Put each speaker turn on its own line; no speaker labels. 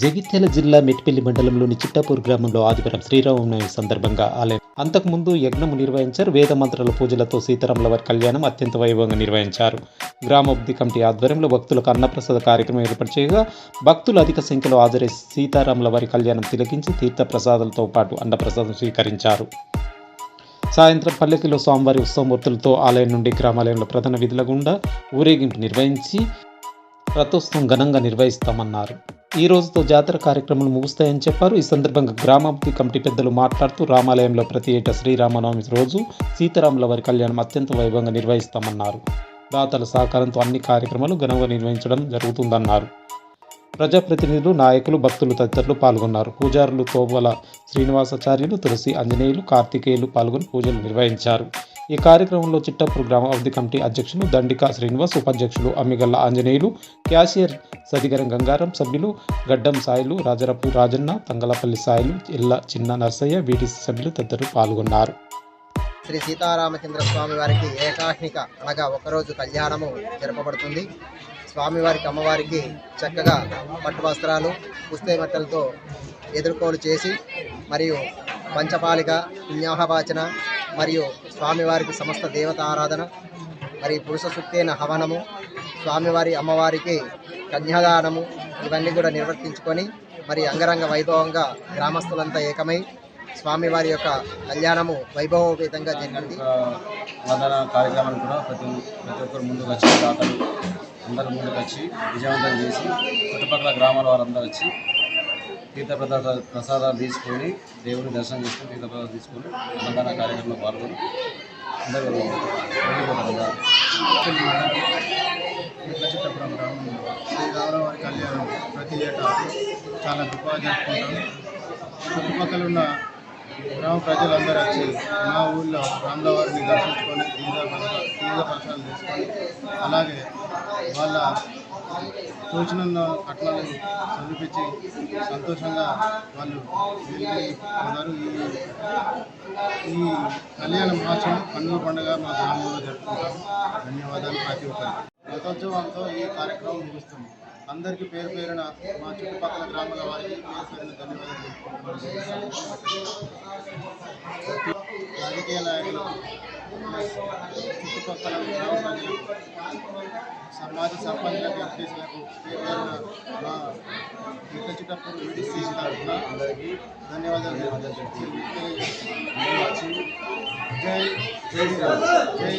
జగిత్యాల జిల్లా మెట్టిపల్లి మండలంలోని చిట్టాపూర్ గ్రామంలో ఆదివారం శ్రీరామనవమి సందర్భంగా ఆలయం. అంతకుముందు యజ్ఞము నిర్వహించారు. వేద మంత్రాల పూజలతో సీతారాముల వారి కళ్యాణం అత్యంత వైభవంగా నిర్వహించారు. గ్రామాభివృద్ధి కమిటీ ఆధ్వర్యంలో భక్తులకు అన్నప్రసాద కార్యక్రమం ఏర్పాటు చేయగా భక్తులు అధిక సంఖ్యలో హాజరై సీతారాముల వారి కళ్యాణం తిలకించి తీర్థప్రసాదాలతో పాటు అన్నప్రసాదం స్వీకరించారు. సాయంత్రం పల్లెకిలో స్వామివారి ఉత్సవమూర్తులతో ఆలయం నుండి గ్రామాలయంలో ప్రధాన విధుల గుండా ఊరేగింపు నిర్వహించి రథోత్సవం ఘనంగా నిర్వహిస్తామన్నారు. ఈ రోజుతో జాతర కార్యక్రమాలు ముగుస్తాయని చెప్పారు. ఈ సందర్భంగా గ్రామాభివృద్ధి కమిటీ పెద్దలు మాట్లాడుతూ రామాలయంలో ప్రతి ఏటా శ్రీరామనవమి రోజు సీతారాముల వారి కళ్యాణం అత్యంత వైభవంగా నిర్వహిస్తామన్నారు. దాతల సహకారంతో అన్ని కార్యక్రమాలు ఘనంగా నిర్వహించడం జరుగుతుందన్నారు. ప్రజాప్రతినిధులు నాయకులు భక్తులు తదితరులు పాల్గొన్నారు. పూజారులు తోవల శ్రీనివాసాచార్యులు తులసి ఆంజనేయులు కార్తికేయులు పాల్గొని పూజలు నిర్వహించారు. ఈ కార్యక్రమంలో చిట్టపూర్ గ్రామ అభివృద్ధి కమిటీ అధ్యక్షులు దండికా శ్రీనివాస్ ఉపాధ్యక్షులు అమ్మిగల్ల ఆంజనేయులు క్యాషియర్ సదిగరం గంగారం సభ్యులు గడ్డం సాయిలు రాజరపు రాజన్న తంగలపల్లి సాయిలు ఇల్ల చిన్న నర్సయ్య వీటి సభ్యులు తదితరులు పాల్గొన్నారు.
శ్రీ సీతారామచంద్ర స్వామి వారికి ఏకాహ్నిక అనగా ఒకరోజు కళ్యాణము జరపబడుతుంది. స్వామివారికి అమ్మవారికి చక్కగా పట్టు వస్త్రాలు పుస్తే మట్టలతో ఎదుర్కోలు చేసి మరియు పంచపాలిక పుణ్యాహవాచన మరియు స్వామివారికి సమస్త దేవత ఆరాధన మరి పురుష సుక్తైన హవనము స్వామివారి అమ్మవారికి కన్యాదానము ఇవన్నీ కూడా నిర్వర్తించుకొని మరి అంగరంగ వైభవంగా గ్రామస్తులంతా ఏకమై స్వామివారి యొక్క కళ్యాణము వైభవోపేతంగా జరిగింది.
వందన కార్యక్రమాన్ని కూడా ప్రతి ప్రతి ఒక్కరు ముందుకు వచ్చి దాతలు అందరూ ముందుకు వచ్చి విజయవంతం చేసి చుట్టుపక్కల గ్రామాల వారందరూ వచ్చి తీర్థ ప్రసాద ప్రసాదాలు తీసుకొని దేవుని దర్శనం చేసుకొని తీర్థ ప్రసాదాలు తీసుకొని అన్నదాన కార్యక్రమంలో పాల్గొని అందరూ వెళ్ళిపోతారు
చిత్తపురం గ్రామంలో శ్రీ రామరావారి కళ్యాణం ప్రతి ఏటా చాలా గొప్పగా జరుపుకుంటాం చుట్టుపక్కల ఉన్న గ్రామ ప్రజలందరూ వచ్చి మా ఊళ్ళో రామరావారిని దర్శించుకొని తీర్థ ప్రసాదాలు తీసుకొని అలాగే వాళ్ళ తోచిన కట్నాలు సమర్పించి సంతోషంగా వాళ్ళు వెళ్ళి ఉన్నారు. ఈ ఈ కళ్యాణ మహోత్సవం పండుగ పండుగ మా గ్రామంలో జరుపుకుంటాం ధన్యవాదాలు ప్రతి ఒక్కరికి. రథోత్సవంతో ఈ కార్యక్రమం ముగుస్తుంది. అందరికీ పేరు పేరున మా చుట్టుపక్కల గ్రామాల వారికి పేరు పేరున ధన్యవాదాలు రాజకీయ నాయకులు చుట్టుపక్కల గ్రామ ప్రజలకు సమాజ సర్పంచులకు ఎంపీసీలకు పేరు పేరున మా ఇక్కచ్చేటప్పుడు విడిసి తరఫున ధన్యవాదాలు జై జై జై